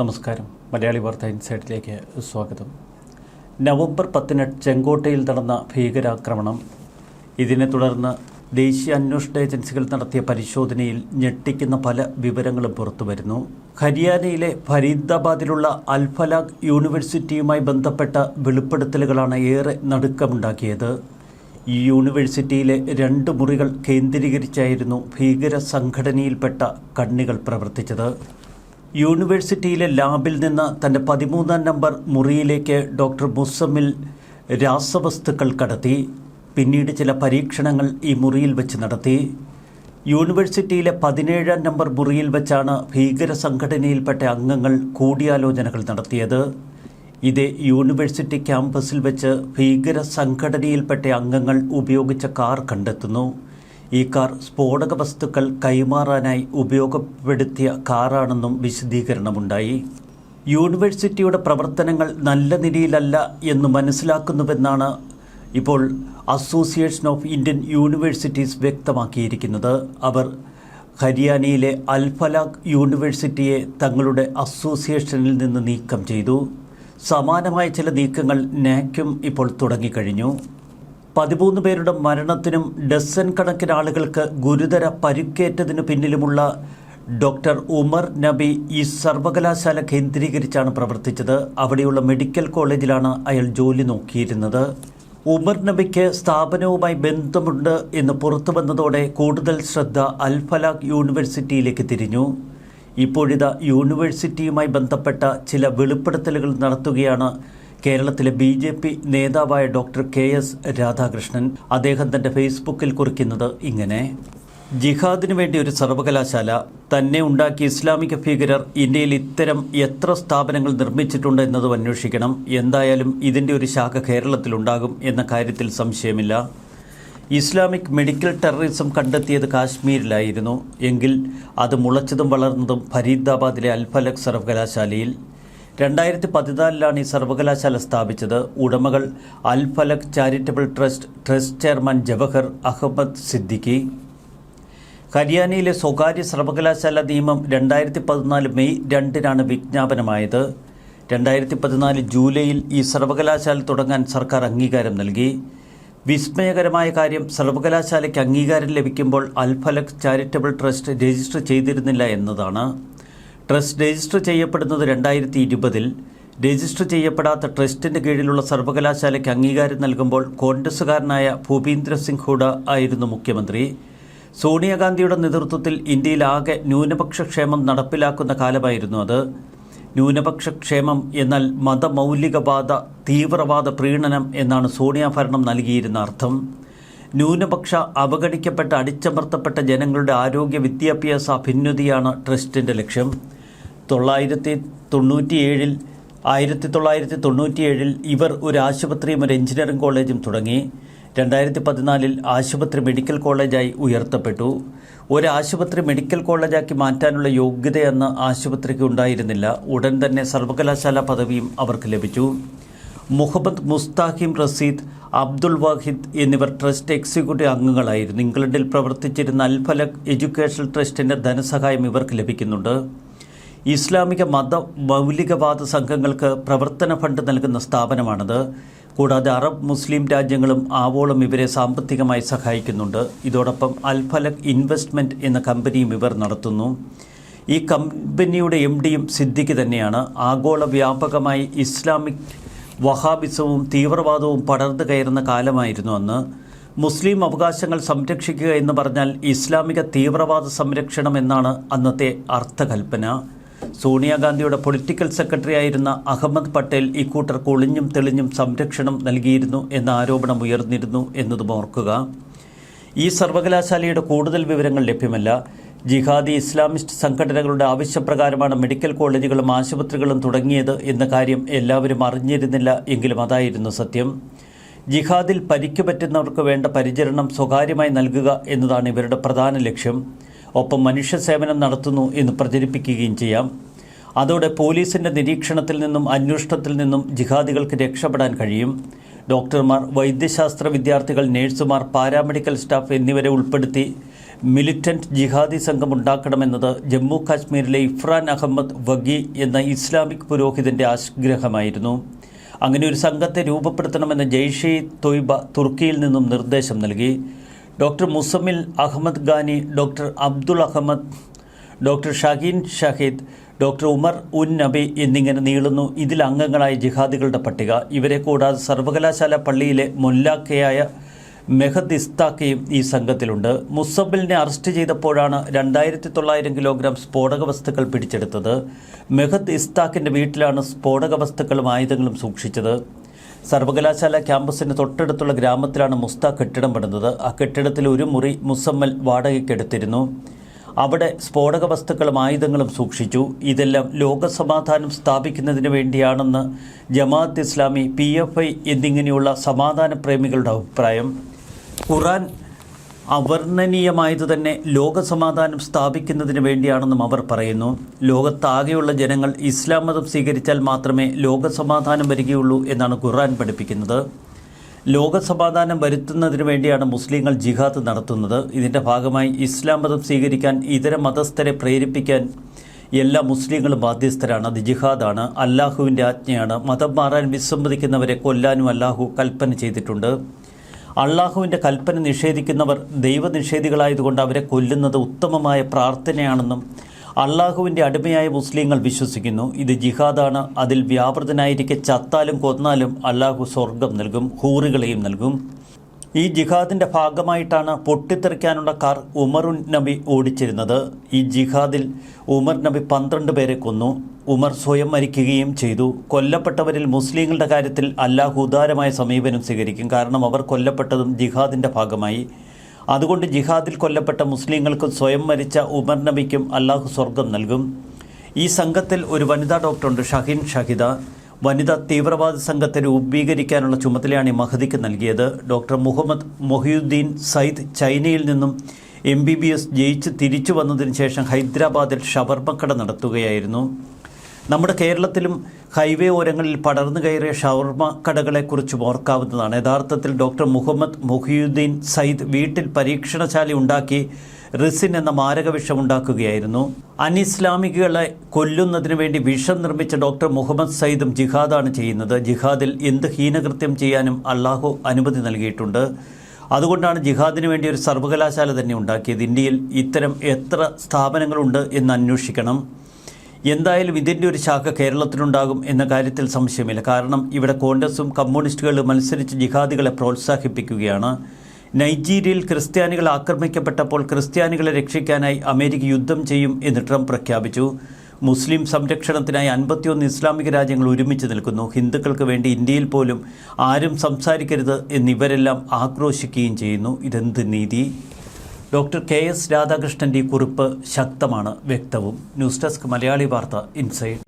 നമസ്കാരം. മലയാളി വാർത്ത ഇൻസൈറ്റിലേക്ക് സ്വാഗതം. നവംബർ പത്തിന് ചെങ്കോട്ടയിൽ നടന്ന ഭീകരാക്രമണം. ഇതിനെ തുടർന്ന് ദേശീയ അന്വേഷണ ഏജൻസികൾ നടത്തിയ പരിശോധനയിൽ ഞെട്ടിക്കുന്ന പല വിവരങ്ങളും പുറത്തുവരുന്നു ഹരിയാനയിലെ ഫരീദാബാദിലുള്ള അൽഫലാഖ് യൂണിവേഴ്സിറ്റിയുമായി ബന്ധപ്പെട്ട വെളിപ്പെടുത്തലുകളാണ് ഏറെ നടുക്കമുണ്ടാക്കിയത്. ഈ യൂണിവേഴ്സിറ്റിയിലെ രണ്ട് മുറികൾ കേന്ദ്രീകരിച്ചായിരുന്നു ഭീകര സംഘടനയിൽപ്പെട്ട കണ്ണികൾ പ്രവർത്തിച്ചത്. യൂണിവേഴ്സിറ്റിയിലെ ലാബിൽ നിന്ന് തന്റെ പതിമൂന്നാം നമ്പർ മുറിയിലേക്ക് ഡോക്ടർ മുസമ്മിൽ രാസവസ്തുക്കൾ കടത്തി. പിന്നീട് ചില പരീക്ഷണങ്ങൾ ഈ മുറിയിൽ വെച്ച് നടത്തി. യൂണിവേഴ്സിറ്റിയിലെ പതിനേഴാം നമ്പർ മുറിയിൽ വെച്ചാണ് ഭീകര സംഘടനയിൽപ്പെട്ട അംഗങ്ങൾ കൂടിയാലോചനകൾ നടത്തിയത്. ഇതേ യൂണിവേഴ്സിറ്റി ക്യാമ്പസിൽ വെച്ച് ഭീകര സംഘടനയിൽപ്പെട്ട അംഗങ്ങൾ ഉപയോഗിച്ച കാർ കണ്ടെത്തുന്നു. ഈ കാർ സ്ഫോടക വസ്തുക്കൾ കൈമാറാനായി ഉപയോഗപ്പെടുത്തിയ കാറാണെന്നും വിശദീകരണമുണ്ടായി. യൂണിവേഴ്സിറ്റിയുടെ പ്രവർത്തനങ്ങൾ നല്ല നിലയിലല്ല എന്ന് മനസ്സിലാക്കുന്നുവെന്നാണ് ഇപ്പോൾ അസോസിയേഷൻ ഓഫ് ഇന്ത്യൻ യൂണിവേഴ്സിറ്റീസ് വ്യക്തമാക്കിയിരിക്കുന്നത്. അവർ ഹരിയാനയിലെ അൽഫലാഖ് യൂണിവേഴ്സിറ്റിയെ തങ്ങളുടെ അസോസിയേഷനിൽ നിന്ന് നീക്കം ചെയ്തു. സമാനമായ ചില നീക്കങ്ങൾ നാക്കും ഇപ്പോൾ തുടങ്ങിക്കഴിഞ്ഞു. പതിമൂന്ന് പേരുടെ മരണത്തിനും ഡസൻ കണക്കിന് ആളുകൾക്ക് ഗുരുതര പരുക്കേറ്റതിനു പിന്നിലുമുള്ള ഡോക്ടർ ഉമർ നബി ഈ സർവകലാശാല കേന്ദ്രീകരിച്ചാണ് പ്രവർത്തിച്ചത്. അവിടെയുള്ള മെഡിക്കൽ കോളേജിലാണ് അയാൾ ജോലി നോക്കിയിരുന്നത്. ഉമർ നബിക്ക് സ്ഥാപനവുമായി ബന്ധമുണ്ട് എന്ന് പുറത്തു വന്നതോടെ കൂടുതൽ ശ്രദ്ധ അൽഫലാഖ് യൂണിവേഴ്സിറ്റിയിലേക്ക് തിരിഞ്ഞു. ഇപ്പോഴിതാ യൂണിവേഴ്സിറ്റിയുമായി ബന്ധപ്പെട്ട ചില വെളിപ്പെടുത്തലുകൾ നടത്തുകയാണ് കേരളത്തിലെ ബി ജെ പി നേതാവായ ഡോക്ടർ കെ എസ് രാധാകൃഷ്ണൻ അദ്ദേഹം തന്റെ ഫേസ്ബുക്കിൽ കുറിക്കുന്നത് ഇങ്ങനെ. ജിഹാദിനു വേണ്ടി ഒരു സർവകലാശാല തന്നെ ഉണ്ടാക്കിയ ഇസ്ലാമിക ഭീകരർ ഇന്ത്യയിൽ ഇത്തരം എത്ര സ്ഥാപനങ്ങൾ നിർമ്മിച്ചിട്ടുണ്ട് എന്നതും അന്വേഷിക്കണം. എന്തായാലും ഇതിന്റെ ഒരു ശാഖ കേരളത്തിലുണ്ടാകും എന്ന കാര്യത്തിൽ സംശയമില്ല. ഇസ്ലാമിക് മെഡിക്കൽ ടെററിസം കണ്ടെത്തിയത് കാശ്മീരിലായിരുന്നു. എങ്കിൽ അത് മുളച്ചതും വളർന്നതും ഫരീദാബാദിലെ അൽഫലക് സർവകലാശാലയിൽ രണ്ടായിരത്തി പതിനാലിലാണ് ഈ സർവകലാശാല സ്ഥാപിച്ചത്. ഉടമകൾ Alfalah charitable trust trust chairman Jawahar Ahmed Siddiqui. ഹരിയാനയിലെ സ്വകാര്യ സർവകലാശാല നിയമം രണ്ടായിരത്തി പതിനാല് മെയ് രണ്ടിനാണ് വിജ്ഞാപനമായത്. രണ്ടായിരത്തി പതിനാല് ജൂലൈയിൽ ഈ സർവകലാശാല തുടങ്ങാൻ സർക്കാർ അംഗീകാരം നൽകി. വിസ്മയകരമായ കാര്യം സർവകലാശാലയ്ക്ക് അംഗീകാരം ലഭിക്കുമ്പോൾ അൽഫലക് ചാരിറ്റബിൾ ട്രസ്റ്റ് രജിസ്റ്റർ ചെയ്തിരുന്നില്ല എന്നതാണ്. ട്രസ്റ്റ് രജിസ്റ്റർ ചെയ്യപ്പെടുന്നത് രണ്ടായിരത്തി ഇരുപതിൽ രജിസ്റ്റർ ചെയ്യപ്പെടാത്ത ട്രസ്റ്റിന്റെ കീഴിലുള്ള സർവകലാശാലയ്ക്ക് അംഗീകാരം നൽകുമ്പോൾ കോൺഗ്രസുകാരനായ ഭൂപീന്ദ്ര സിംഗ് ഹൂഡ ആയിരുന്നു മുഖ്യമന്ത്രി. സോണിയാഗാന്ധിയുടെ നേതൃത്വത്തിൽ ഇന്ത്യയിൽ ആകെ ന്യൂനപക്ഷ ക്ഷേമം നടപ്പിലാക്കുന്ന കാലമായിരുന്നു അത്. ന്യൂനപക്ഷ ക്ഷേമം എന്നാൽ മതമൗലികവാദ തീവ്രവാദ പ്രീണനം എന്നാണ് സോണിയ ഭരണം നൽകിയിരുന്ന അർത്ഥം. ന്യൂനപക്ഷ അവഗണിക്കപ്പെട്ട അടിച്ചമർത്തപ്പെട്ട ജനങ്ങളുടെ ആരോഗ്യ വിദ്യാഭ്യാസ അഭ്യുന്നതിയാണ് ട്രസ്റ്റിന്റെ ലക്ഷ്യം. തൊള്ളായിരത്തി തൊണ്ണൂറ്റിയേഴിൽ ആയിരത്തി തൊള്ളായിരത്തി തൊണ്ണൂറ്റിയേഴിൽ ഇവർ ഒരു ആശുപത്രിയും ഒരു എഞ്ചിനീയറിംഗ് കോളേജും തുടങ്ങി. രണ്ടായിരത്തി പതിനാലിൽ ആശുപത്രി മെഡിക്കൽ കോളേജായി ഉയർത്തപ്പെട്ടു. ഒരു ആശുപത്രി മെഡിക്കൽ കോളേജാക്കി മാറ്റാനുള്ള യോഗ്യതയെന്ന് ആശുപത്രിക്ക് ഉണ്ടായിരുന്നില്ല. ഉടൻ തന്നെ സർവകലാശാല പദവിയും അവർക്ക് ലഭിച്ചു. മുഹമ്മദ് മുസ്താഹിം റസീദ് അബ്ദുൾ വാഹിദ് എന്നിവർ ട്രസ്റ്റ് എക്സിക്യൂട്ടീവ് അംഗങ്ങളായിരുന്നു. ഇംഗ്ലണ്ടിൽ പ്രവർത്തിച്ചിരുന്ന അൽഫലക് എഡ്യൂക്കേഷണൽ ട്രസ്റ്റിന്റെ ധനസഹായം ഇവർക്ക് ലഭിക്കുന്നുണ്ട്. ഇസ്ലാമിക മത മൗലികവാദ സംഘങ്ങൾക്ക് പ്രവർത്തന ഫണ്ട് നൽകുന്ന സ്ഥാപനമാണത്. കൂടാതെ അറബ് മുസ്ലിം രാജ്യങ്ങളും ആവോളം ഇവരെ സാമ്പത്തികമായി സഹായിക്കുന്നുണ്ട്. ഇതോടൊപ്പം അൽഫലക് ഇൻവെസ്റ്റ്മെന്റ് എന്ന കമ്പനിയും ഇവർ നടത്തുന്നു. ഈ കമ്പനിയുടെ എം ഡിയും സിദ്ദിഖ് തന്നെയാണ്. ആഗോള വ്യാപകമായി ഇസ്ലാമിക് വഹാബിസവും തീവ്രവാദവും പടർന്നു കയറുന്ന കാലമായിരുന്നു അന്ന്. മുസ്ലിം അവകാശങ്ങൾ സംരക്ഷിക്കുക എന്ന് പറഞ്ഞാൽ ഇസ്ലാമിക തീവ്രവാദ സംരക്ഷണം എന്നാണ് അന്നത്തെ അർത്ഥകൽപ്പന. സോണിയാഗാന്ധിയുടെ പൊളിറ്റിക്കൽ സെക്രട്ടറി ആയിരുന്ന അഹമ്മദ് പട്ടേൽ ഇക്കൂട്ടർക്ക് ഒളിഞ്ഞും തെളിഞ്ഞും സംരക്ഷണം നൽകിയിരുന്നു എന്ന ആരോപണം ഉയർന്നിരുന്നു എന്നതും ഓർക്കുക. ഈ സർവകലാശാലയുടെ കൂടുതൽ വിവരങ്ങൾ ലഭ്യമല്ല. ജിഹാദി ഇസ്ലാമിസ്റ്റ് സംഘടനകളുടെ ആവശ്യപ്രകാരമാണ് മെഡിക്കൽ കോളേജുകളും ആശുപത്രികളും തുടങ്ങിയത് എന്ന കാര്യം എല്ലാവരും അറിഞ്ഞിരുന്നില്ല എങ്കിലും അതായിരുന്നു സത്യം. ജിഹാദിൽ പരിക്കു പറ്റുന്നവർക്ക് വേണ്ട പരിചരണം സ്വകാര്യമായി നൽകുക എന്നതാണ് ഇവരുടെ പ്രധാന ലക്ഷ്യം. ഒപ്പം മനുഷ്യ സേവനം നടത്തുന്നു എന്ന് പ്രചരിപ്പിക്കുകയും ചെയ്യാം. അതോടെ പോലീസിന്റെ നിരീക്ഷണത്തിൽ നിന്നും അന്വേഷണത്തിൽ നിന്നും ജിഹാദികൾക്ക് രക്ഷപ്പെടാൻ കഴിയും. ഡോക്ടർമാർ വൈദ്യശാസ്ത്ര വിദ്യാർത്ഥികൾ നേഴ്സുമാർ പാരാമെഡിക്കൽ സ്റ്റാഫ് എന്നിവരെ ഉൾപ്പെടുത്തി മിലിറ്റന്റ് ജിഹാദി സംഘം ഉണ്ടാക്കണമെന്നത് ജമ്മു കാശ്മീരിലെ ഇഫ്രാൻ അഹമ്മദ് വഗി എന്ന ഇസ്ലാമിക് പുരോഹിതന്റെ ആഗ്രഹമായിരുന്നു. അങ്ങനെ ഒരു സംഘത്തെ രൂപപ്പെടുത്തണമെന്ന് ജെയ്ഷെ തൊയ്ബ തുർക്കിയിൽ നിന്നും നിർദ്ദേശം നൽകി. Doctor Muzammil Ahmed Ghani doctor Abdul Ahmed doctor Shaheen Shahid doctor Umar Un Nabi എന്നിങ്ങനെ നീളുന്നു. ഇതിൽ അംഗങ്ങളായ ജിഹാദികളുടെ പട്ടിക. ഇവരെ കൂടാതെ സർവകലാശാല പള്ളിയിലെ മൊല്ലാക്കയായ മെഹദ് ഇസ്താക്കയും ഈ സംഘത്തിലുണ്ട്. മുസബിലിനെ അറസ്റ്റ് ചെയ്തപ്പോഴാണ് രണ്ടായിരത്തി തൊള്ളായിരം കിലോഗ്രാം സ്ഫോടക വസ്തുക്കൾ പിടിച്ചെടുത്തത്. മെഹദ് ഇസ്താക്കിന്റെ വീട്ടിലാണ് സ്ഫോടക വസ്തുക്കളും ആയുധങ്ങളും സൂക്ഷിച്ചത്. സർവകലാശാല ക്യാമ്പസിന് തൊട്ടടുത്തുള്ള ഗ്രാമത്തിലാണ് മുസ്ത കെട്ടിടം പണിതത്. ആ കെട്ടിടത്തിൽ ഒരു മുറി മുസമ്മൽ വാടകയ്ക്കെടുത്തിരുന്നു. അവിടെ സ്ഫോടക വസ്തുക്കളും ആയുധങ്ങളും സൂക്ഷിച്ചു. ഇതെല്ലാം ലോകസമാധാനം സ്ഥാപിക്കുന്നതിന് വേണ്ടിയാണെന്ന് ജമാഅത്ത് ഇസ്ലാമി പി എന്നിങ്ങനെയുള്ള സമാധാന പ്രേമികളുടെ അഭിപ്രായം. ഖുറാൻ അവർണനീയമായത് തന്നെ ലോകസമാധാനം സ്ഥാപിക്കുന്നതിന് വേണ്ടിയാണെന്നും അവർ പറയുന്നു. ലോകത്താകെയുള്ള ജനങ്ങൾ ഇസ്ലാം മതം സ്വീകരിച്ചാൽ മാത്രമേ ലോകസമാധാനം വരികയുള്ളൂ എന്നാണ് ഖുർആൻ പഠിപ്പിക്കുന്നത്. ലോകസമാധാനം വരുത്തുന്നതിന് വേണ്ടിയാണ് മുസ്ലിങ്ങൾ ജിഹാദ് നടത്തുന്നത്. ഇതിന്റെ ഭാഗമായി ഇസ്ലാം മതം സ്വീകരിക്കാൻ ഇതര മതസ്ഥരെ പ്രേരിപ്പിക്കാൻ എല്ലാ മുസ്ലിങ്ങളും ബാധ്യസ്ഥരാണ്. അത് ജിഹാദാണ്. അല്ലാഹുവിന്റെ ആജ്ഞയാണ്. മതം മാറാൻ വിസമ്മതിക്കുന്നവരെ കൊല്ലാനും അല്ലാഹു കൽപ്പന ചെയ്തിട്ടുണ്ട്. അള്ളാഹുവിന്റെ കൽപ്പന നിഷേധിക്കുന്നവർ ദൈവനിഷേധികളായതുകൊണ്ട് അവരെ കൊല്ലുന്നത് ഉത്തമമായ പ്രാർത്ഥനയാണെന്നും അള്ളാഹുവിന്റെ അടിമയായ മുസ്ലിങ്ങൾ വിശ്വസിക്കുന്നു. ഇത് ജിഹാദാണ്. അതിൽ വ്യാപൃതനായിരിക്കെ ചത്താലും കൊന്നാലും അള്ളാഹു സ്വർഗം നൽകും ഹൂറുകളെയും നൽകും. ഈ ജിഹാദിന്റെ ഭാഗമായിട്ടാണ് പൊട്ടിത്തെറിക്കാനുള്ള കാർ ഉമറുൻ നബി ഓടിച്ചിരുന്നത്. ഈ ജിഹാദിൽ ഉമർ നബി പന്ത്രണ്ട് പേരെ കൊന്നു. ഉമർ സ്വയം മരിക്കുകയും ചെയ്തു. കൊല്ലപ്പെട്ടവരിൽ മുസ്ലിങ്ങളുടെ കാര്യത്തിൽ അല്ലാഹു ഉദാരമായ സമീപനം സ്വീകരിക്കും. കാരണം അവർ കൊല്ലപ്പെട്ടതും ജിഹാദിന്റെ ഭാഗമായി. അതുകൊണ്ട് ജിഹാദിൽ കൊല്ലപ്പെട്ട മുസ്ലിങ്ങൾക്ക് സ്വയം മരിച്ച ഉമർ നബിക്കും അല്ലാഹു സ്വർഗം നൽകും. ഈ സംഘത്തിൽ ഒരു വനിതാ ഡോക്ടറുണ്ട് ഷഹീൻ ഷഹിദ. വനിതാ തീവ്രവാദ സംഘത്തെ രൂപീകരിക്കാനുള്ള ചുമതലയാണ് മഹദിക്ക് നൽകിയത്. ഡോക്ടർ മുഹമ്മദ് മൊഹിയുദ്ദീൻ സയ്യിദ് ചൈനയിൽ നിന്നും എം ബി ബി എസ് ജയിച്ച് തിരിച്ചു വന്നതിന് ശേഷം ഹൈദരാബാദിൽ ഷവർമ്മക്കട നടത്തുകയായിരുന്നു. നമ്മുടെ കേരളത്തിലും ഹൈവേ ഓരങ്ങളിൽ പടർന്നു കയറിയ ഷവർമ കടകളെക്കുറിച്ച് ഓർക്കാവുന്നതാണ്. യഥാർത്ഥത്തിൽ ഡോക്ടർ മുഹമ്മദ് മുഹിയുദ്ദീൻ സയ്യിദ് വീട്ടിൽ പരീക്ഷണശാല ഉണ്ടാക്കി റിസിൻ എന്ന മാരക വിഷം ഉണ്ടാക്കുകയായിരുന്നു. അനിസ്ലാമികളെ കൊല്ലുന്നതിന് വേണ്ടി വിഷം നിർമ്മിച്ച ഡോക്ടർ മുഹമ്മദ് സയ്യിദും ജിഹാദാണ് ചെയ്യുന്നത്. ജിഹാദിൽ എന്ത് ഹീനകൃത്യം ചെയ്യാനും അള്ളാഹു അനുമതി നൽകിയിട്ടുണ്ട്. അതുകൊണ്ടാണ് ജിഹാദിന് വേണ്ടി ഒരു സർവകലാശാല തന്നെ ഉണ്ടാക്കിയത്. ഇന്ത്യയിൽ ഇത്തരം എത്ര സ്ഥാപനങ്ങളുണ്ട് എന്ന് അന്വേഷിക്കണം. എന്തായാലും ഇതിന്റെ ഒരു ശാഖ കേരളത്തിലുണ്ടാകും എന്ന കാര്യത്തിൽ സംശയമില്ല. കാരണം ഇവിടെ കോൺഗ്രസും കമ്മ്യൂണിസ്റ്റുകളും മത്സരിച്ച് ജിഹാദികളെ പ്രോത്സാഹിപ്പിക്കുകയാണ്. നൈജീരിയയിൽ ക്രിസ്ത്യാനികൾ ആക്രമിക്കപ്പെട്ടപ്പോൾ ക്രിസ്ത്യാനികളെ രക്ഷിക്കാനായി അമേരിക്ക യുദ്ധം ചെയ്യും എന്ന് ട്രംപ് പ്രഖ്യാപിച്ചു. മുസ്ലിം സംരക്ഷണത്തിനായി അൻപത്തിയൊന്ന് ഇസ്ലാമിക രാജ്യങ്ങൾ ഒരുമിച്ച് നിൽക്കുന്നു. ഹിന്ദുക്കൾക്ക് വേണ്ടി ഇന്ത്യയിൽ പോലും ആരും സംസാരിക്കരുത് എന്നിവരെല്ലാം ആക്രോശിക്കുകയും ചെയ്യുന്നു. ഇതെന്ത് നീതി? ഡോക്ടർ കെ എസ് രാധാകൃഷ്ണന്റെ കുറിപ്പ് ശക്തമാണ് വ്യക്തവും. ന്യൂസ് ഡെസ്ക് മലയാളി വാർത്ത ഇൻസൈഡ്.